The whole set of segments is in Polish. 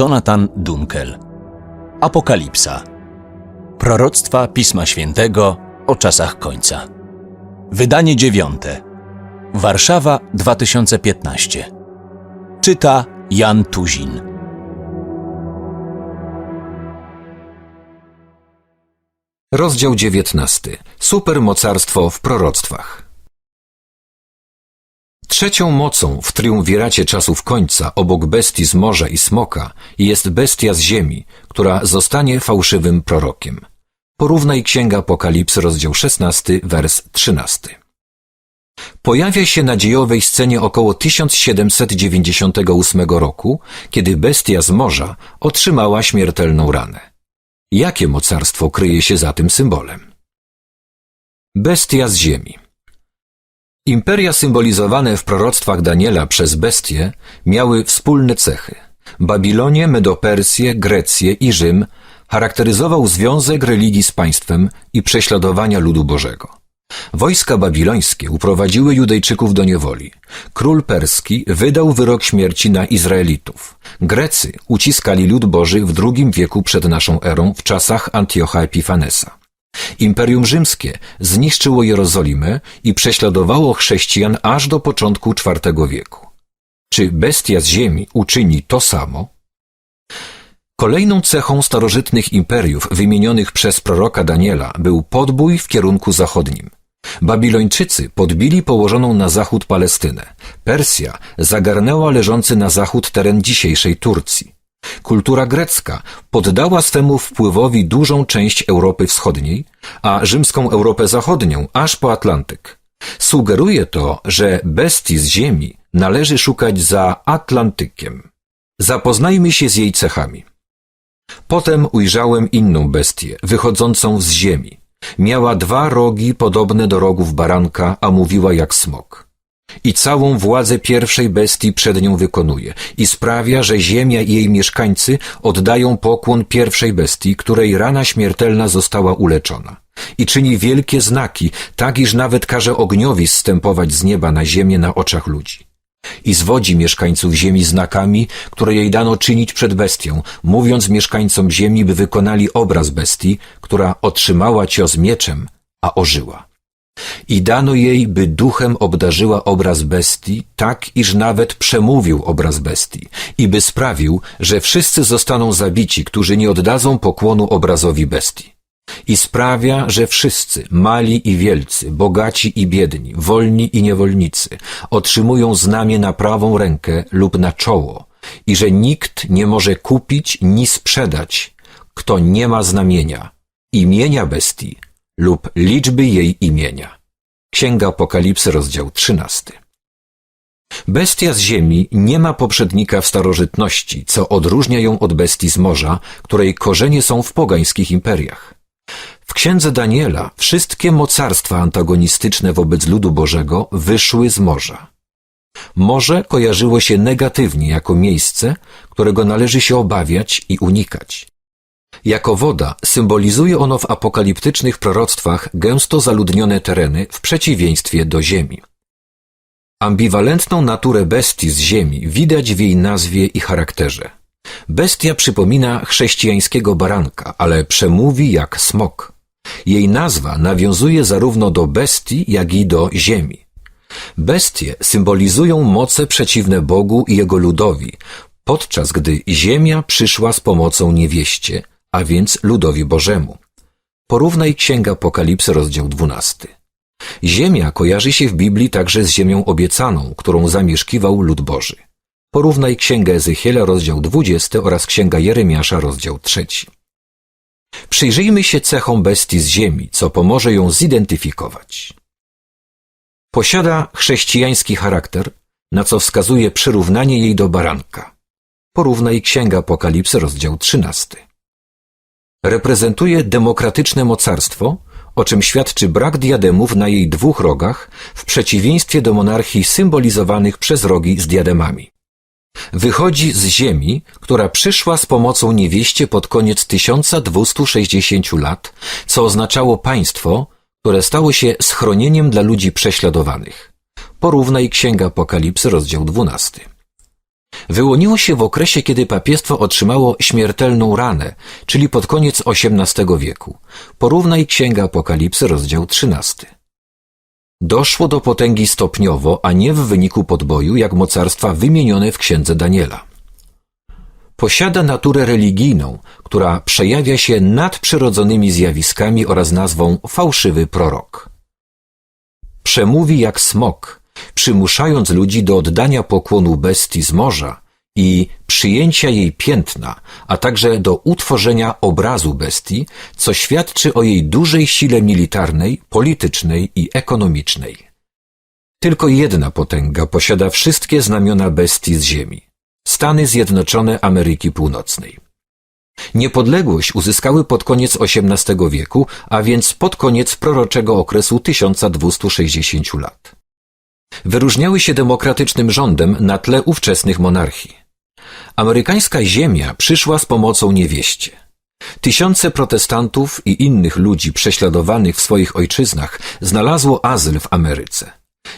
Jonathan Dunkel. Apokalipsa. Proroctwa Pisma Świętego o czasach końca. Wydanie dziewiąte. Warszawa 2015. Czyta Jan Tuzin. Rozdział 19. Supermocarstwo w proroctwach. Trzecią mocą w triumviracie czasów końca, obok bestii z morza i smoka, jest bestia z ziemi, która zostanie fałszywym prorokiem. Porównaj Księga Apokalipsy, rozdział 16, wers 13. Pojawia się na dziejowej scenie około 1798 roku, kiedy bestia z morza otrzymała śmiertelną ranę. Jakie mocarstwo kryje się za tym symbolem? Bestia z ziemi. Imperia symbolizowane w proroctwach Daniela przez bestie miały wspólne cechy. Babilonię, Medopersję, Grecję i Rzym charakteryzował związek religii z państwem i prześladowania ludu Bożego. Wojska babilońskie uprowadziły Judejczyków do niewoli. Król perski wydał wyrok śmierci na Izraelitów. Grecy uciskali lud Boży w II wieku przed naszą erą w czasach Antiocha Epifanesa. Imperium Rzymskie zniszczyło Jerozolimę i prześladowało chrześcijan aż do początku IV wieku. Czy bestia z ziemi uczyni to samo? Kolejną cechą starożytnych imperiów wymienionych przez proroka Daniela był podbój w kierunku zachodnim. Babilończycy podbili położoną na zachód Palestynę. Persja zagarnęła leżący na zachód teren dzisiejszej Turcji. Kultura grecka poddała swemu wpływowi dużą część Europy Wschodniej, a rzymską Europę Zachodnią aż po Atlantyk. Sugeruje to, że bestii z ziemi należy szukać za Atlantykiem. Zapoznajmy się z jej cechami. Potem ujrzałem inną bestię, wychodzącą z ziemi. Miała dwa rogi podobne do rogów baranka, a mówiła jak smok. I całą władzę pierwszej bestii przed nią wykonuje i sprawia, że ziemia i jej mieszkańcy oddają pokłon pierwszej bestii, której rana śmiertelna została uleczona. I czyni wielkie znaki, tak iż nawet każe ogniowi zstępować z nieba na ziemię na oczach ludzi. I zwodzi mieszkańców ziemi znakami, które jej dano czynić przed bestią, mówiąc mieszkańcom ziemi, by wykonali obraz bestii, która otrzymała cios mieczem, a ożyła. I dano jej, by duchem obdarzyła obraz bestii, tak iż nawet przemówił obraz bestii, i by sprawił, że wszyscy zostaną zabici, którzy nie oddadzą pokłonu obrazowi bestii. I sprawia, że wszyscy, mali i wielcy, bogaci i biedni, wolni i niewolnicy, otrzymują znamie na prawą rękę lub na czoło, i że nikt nie może kupić ni sprzedać, kto nie ma znamienia, imienia bestii lub liczby jej imienia. Księga Apokalipsy, rozdział 13. Bestia z ziemi nie ma poprzednika w starożytności, co odróżnia ją od bestii z morza, której korzenie są w pogańskich imperiach. W księdze Daniela wszystkie mocarstwa antagonistyczne wobec ludu Bożego wyszły z morza. Morze kojarzyło się negatywnie jako miejsce, którego należy się obawiać i unikać. Jako woda symbolizuje ono w apokaliptycznych proroctwach gęsto zaludnione tereny w przeciwieństwie do ziemi. Ambiwalentną naturę bestii z ziemi widać w jej nazwie i charakterze. Bestia przypomina chrześcijańskiego baranka, ale przemówi jak smok. Jej nazwa nawiązuje zarówno do bestii, jak i do ziemi. Bestie symbolizują moce przeciwne Bogu i jego ludowi, podczas gdy ziemia przyszła z pomocą niewieście, a więc ludowi Bożemu. Porównaj Księga Apokalipsy, rozdział 12. Ziemia kojarzy się w Biblii także z ziemią obiecaną, którą zamieszkiwał lud Boży. Porównaj Księgę Ezechiela, rozdział 20 oraz Księga Jeremiasza, rozdział 3. Przyjrzyjmy się cechom bestii z ziemi, co pomoże ją zidentyfikować. Posiada chrześcijański charakter, na co wskazuje przyrównanie jej do baranka. Porównaj Księga Apokalipsy, rozdział 13. Reprezentuje demokratyczne mocarstwo, o czym świadczy brak diademów na jej dwóch rogach, w przeciwieństwie do monarchii symbolizowanych przez rogi z diademami. Wychodzi z ziemi, która przyszła z pomocą niewieście pod koniec 1260 lat, co oznaczało państwo, które stało się schronieniem dla ludzi prześladowanych. Porównaj Księga Apokalipsy, rozdział 12. wyłoniło się w okresie, kiedy papiestwo otrzymało śmiertelną ranę, czyli pod koniec XVIII wieku. Porównaj Księga Apokalipsy, rozdział 13. Doszło do potęgi stopniowo, a nie w wyniku podboju, jak mocarstwa wymienione w Księdze Daniela. Posiada naturę religijną, która przejawia się nadprzyrodzonymi zjawiskami oraz nazwą fałszywy prorok. Przemówi jak smok, przymuszając ludzi do oddania pokłonu bestii z morza i przyjęcia jej piętna, a także do utworzenia obrazu bestii, co świadczy o jej dużej sile militarnej, politycznej i ekonomicznej. Tylko jedna potęga posiada wszystkie znamiona bestii z ziemi. Stany Zjednoczone Ameryki Północnej. Niepodległość uzyskały pod koniec XVIII wieku, a więc pod koniec proroczego okresu 1260 lat. Wyróżniały się demokratycznym rządem na tle ówczesnych monarchii. Amerykańska ziemia przyszła z pomocą niewieście. Tysiące protestantów i innych ludzi prześladowanych w swoich ojczyznach znalazło azyl w Ameryce.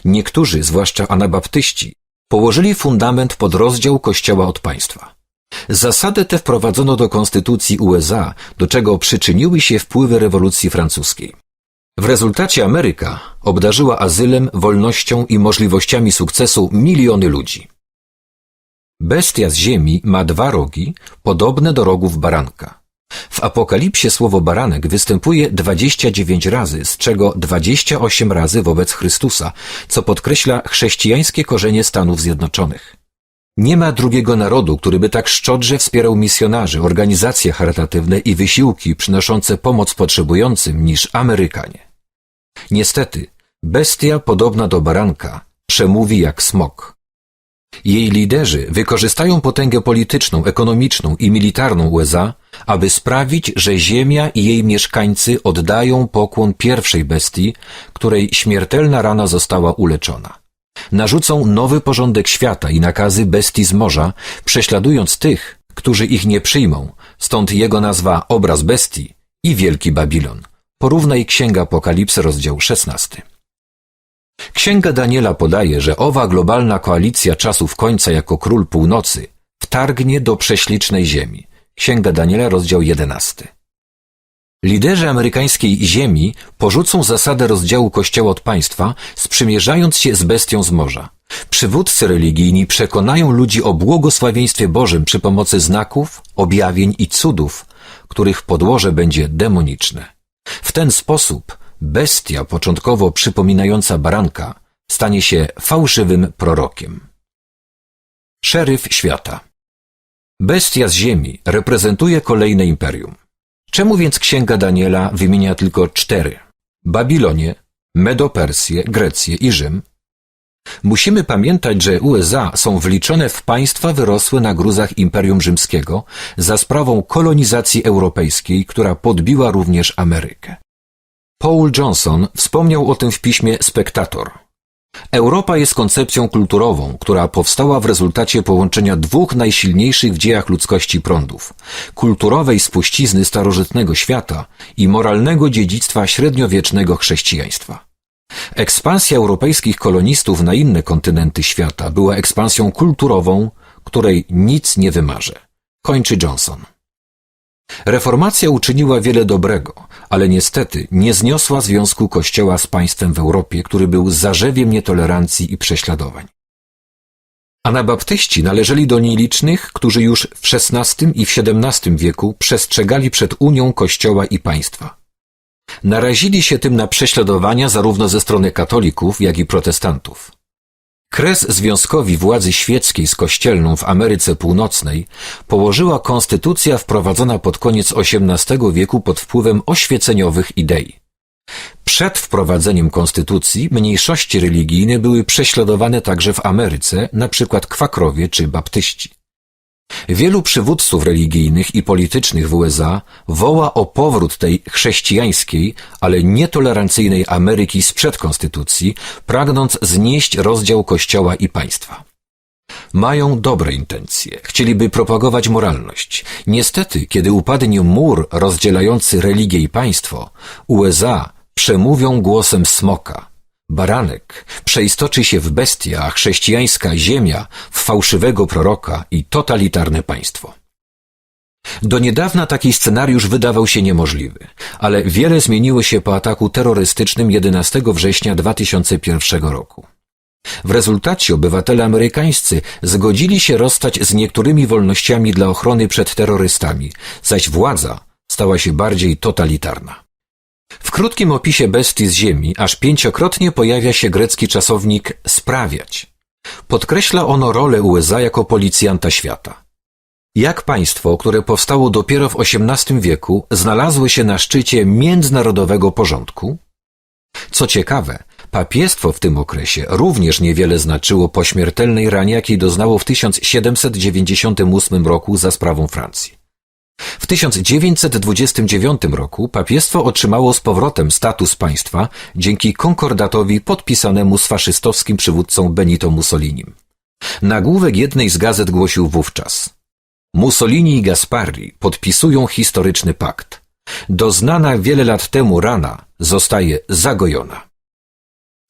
Niektórzy, zwłaszcza anabaptyści, położyli fundament pod rozdział Kościoła od państwa. Zasadę tę wprowadzono do Konstytucji USA, do czego przyczyniły się wpływy rewolucji francuskiej. W rezultacie Ameryka obdarzyła azylem, wolnością i możliwościami sukcesu miliony ludzi. Bestia z ziemi ma dwa rogi, podobne do rogów baranka. W Apokalipsie słowo baranek występuje 29 razy, z czego 28 razy wobec Chrystusa, co podkreśla chrześcijańskie korzenie Stanów Zjednoczonych. Nie ma drugiego narodu, który by tak szczodrze wspierał misjonarzy, organizacje charytatywne i wysiłki przynoszące pomoc potrzebującym niż Amerykanie. Niestety, bestia podobna do baranka przemówi jak smok. Jej liderzy wykorzystają potęgę polityczną, ekonomiczną i militarną USA, aby sprawić, że Ziemia i jej mieszkańcy oddają pokłon pierwszej bestii, której śmiertelna rana została uleczona. Narzucą nowy porządek świata i nakazy bestii z morza, prześladując tych, którzy ich nie przyjmą, stąd jego nazwa obraz bestii i Wielki Babilon. Porównaj Księga Apokalipsy, rozdział 16. Księga Daniela podaje, że owa globalna koalicja czasów końca jako król północy wtargnie do prześlicznej ziemi. Księga Daniela, rozdział 11. Liderzy amerykańskiej ziemi porzucą zasadę rozdziału kościoła od państwa, sprzymierzając się z bestią z morza. Przywódcy religijni przekonają ludzi o błogosławieństwie Bożym przy pomocy znaków, objawień i cudów, których podłoże będzie demoniczne. W ten sposób bestia początkowo przypominająca baranka stanie się fałszywym prorokiem. Szeryf świata Bestia z ziemi reprezentuje kolejne imperium. Czemu więc Księga Daniela wymienia tylko cztery? Babilonię, Medopersję, Grecję i Rzym. Musimy pamiętać, że USA są wliczone w państwa wyrosłe na gruzach Imperium Rzymskiego za sprawą kolonizacji europejskiej, która podbiła również Amerykę. Paul Johnson wspomniał o tym w piśmie Spektator. Europa jest koncepcją kulturową, która powstała w rezultacie połączenia dwóch najsilniejszych w dziejach ludzkości prądów kulturowej spuścizny starożytnego świata i moralnego dziedzictwa średniowiecznego chrześcijaństwa. Ekspansja europejskich kolonistów na inne kontynenty świata była ekspansją kulturową, której nic nie wymarze. Kończy Johnson. Reformacja uczyniła wiele dobrego, ale niestety nie zniosła związku Kościoła z państwem w Europie, który był zarzewiem nietolerancji i prześladowań. Anabaptyści należeli do nielicznych, którzy już w XVI i w XVII wieku przestrzegali przed unią Kościoła i państwa. Narazili się tym na prześladowania zarówno ze strony katolików, jak i protestantów. Kres związkowi władzy świeckiej z kościelną w Ameryce Północnej położyła konstytucja wprowadzona pod koniec XVIII wieku pod wpływem oświeceniowych idei. Przed wprowadzeniem konstytucji mniejszości religijne były prześladowane także w Ameryce, przykład kwakrowie czy baptyści. Wielu przywódców religijnych i politycznych w USA woła o powrót tej chrześcijańskiej, ale nietolerancyjnej Ameryki sprzed konstytucji, pragnąc znieść rozdział kościoła i państwa. Mają dobre intencje, chcieliby propagować moralność. Niestety, kiedy upadnie mur rozdzielający religię i państwo, USA przemówią głosem smoka. Baranek przeistoczy się w bestia, a chrześcijańska ziemia fałszywego proroka i totalitarne państwo. Do niedawna taki scenariusz wydawał się niemożliwy, ale wiele zmieniło się po ataku terrorystycznym 11 września 2001 roku. W rezultacie obywatele amerykańscy zgodzili się rozstać z niektórymi wolnościami dla ochrony przed terrorystami, zaś władza stała się bardziej totalitarna. W krótkim opisie bestii z ziemi aż pięciokrotnie pojawia się grecki czasownik sprawiać. Podkreśla ono rolę USA jako policjanta świata. Jak państwo, które powstało dopiero w XVIII wieku, znalazło się na szczycie międzynarodowego porządku? Co ciekawe, papiestwo w tym okresie również niewiele znaczyło po śmiertelnej ranie, jakiej doznało w 1798 roku za sprawą Francji. W 1929 roku papiestwo otrzymało z powrotem status państwa dzięki konkordatowi podpisanemu z faszystowskim przywódcą Benito Mussolinim. Nagłówek jednej z gazet głosił wówczas Mussolini i Gasparri podpisują historyczny pakt. Doznana wiele lat temu rana zostaje zagojona.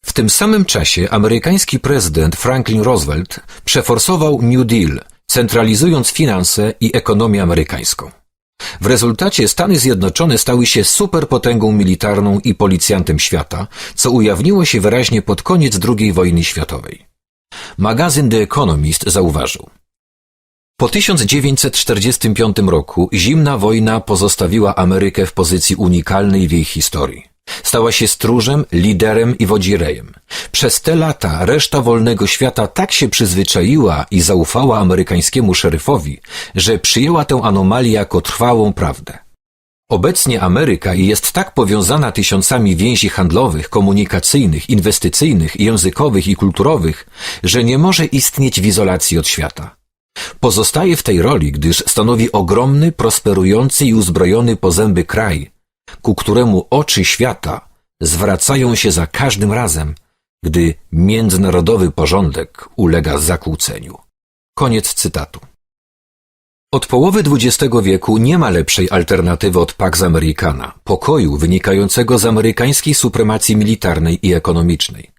W tym samym czasie amerykański prezydent Franklin Roosevelt przeforsował New Deal, centralizując finanse i ekonomię amerykańską. W rezultacie Stany Zjednoczone stały się superpotęgą militarną i policjantem świata, co ujawniło się wyraźnie pod koniec II wojny światowej. Magazyn The Economist zauważył. Po 1945 roku zimna wojna pozostawiła Amerykę w pozycji unikalnej w jej historii. Stała się stróżem, liderem i wodzirejem. Przez te lata reszta wolnego świata tak się przyzwyczaiła i zaufała amerykańskiemu szeryfowi, że przyjęła tę anomalię jako trwałą prawdę. Obecnie Ameryka jest tak powiązana tysiącami więzi handlowych, komunikacyjnych, inwestycyjnych, językowych i kulturowych, że nie może istnieć w izolacji od świata. Pozostaje w tej roli, gdyż stanowi ogromny, prosperujący i uzbrojony po zęby kraj, ku któremu oczy świata zwracają się za każdym razem, gdy międzynarodowy porządek ulega zakłóceniu. Koniec cytatu. Od połowy XX wieku nie ma lepszej alternatywy od Pax Americana, pokoju wynikającego z amerykańskiej supremacji militarnej i ekonomicznej.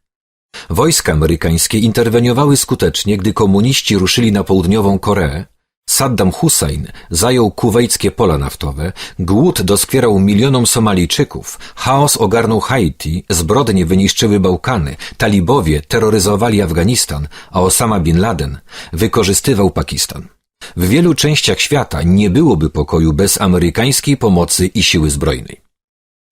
Wojska amerykańskie interweniowały skutecznie, gdy komuniści ruszyli na południową Koreę, Saddam Hussein zajął kuwejskie pola naftowe, głód doskwierał milionom Somalijczyków, chaos ogarnął Haiti, zbrodnie wyniszczyły Bałkany, talibowie terroryzowali Afganistan, a Osama Bin Laden wykorzystywał Pakistan. W wielu częściach świata nie byłoby pokoju bez amerykańskiej pomocy i siły zbrojnej.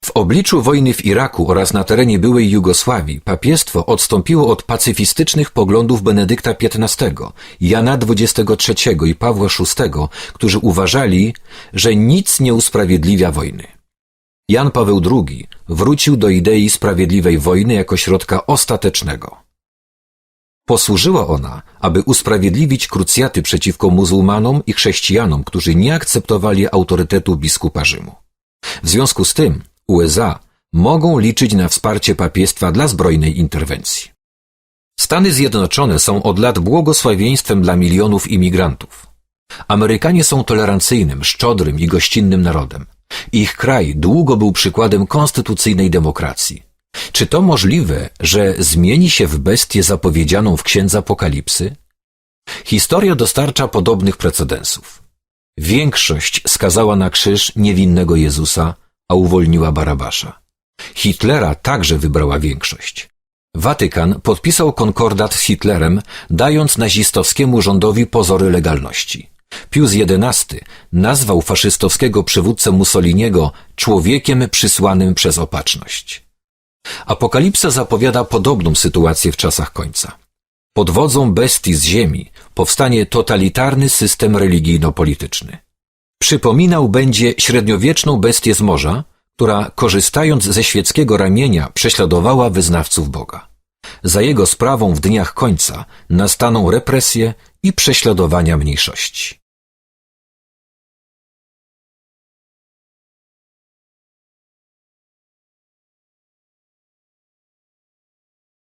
W obliczu wojny w Iraku oraz na terenie byłej Jugosławii papiestwo odstąpiło od pacyfistycznych poglądów Benedykta XV, Jana XXIII i Pawła VI, którzy uważali, że nic nie usprawiedliwia wojny. Jan Paweł II wrócił do idei sprawiedliwej wojny jako środka ostatecznego. Posłużyła ona, aby usprawiedliwić krucjaty przeciwko muzułmanom i chrześcijanom, którzy nie akceptowali autorytetu biskupa Rzymu. W związku z tym USA mogą liczyć na wsparcie papiestwa dla zbrojnej interwencji. Stany Zjednoczone są od lat błogosławieństwem dla milionów imigrantów. Amerykanie są tolerancyjnym, szczodrym i gościnnym narodem. Ich kraj długo był przykładem konstytucyjnej demokracji. Czy to możliwe, że zmieni się w bestię zapowiedzianą w księdze Apokalipsy? Historia dostarcza podobnych precedensów. Większość skazała na krzyż niewinnego Jezusa, a uwolniła Barabasza. Hitlera także wybrała większość. Watykan podpisał konkordat z Hitlerem, dając nazistowskiemu rządowi pozory legalności. Pius XI nazwał faszystowskiego przywódcę Mussoliniego człowiekiem przysłanym przez opatrzność. Apokalipsa zapowiada podobną sytuację w czasach końca. Pod wodzą bestii z ziemi powstanie totalitarny system religijno-polityczny. Przypominał będzie średniowieczną bestię z morza, która korzystając ze świeckiego ramienia prześladowała wyznawców Boga. Za jego sprawą w dniach końca nastaną represje i prześladowania mniejszości.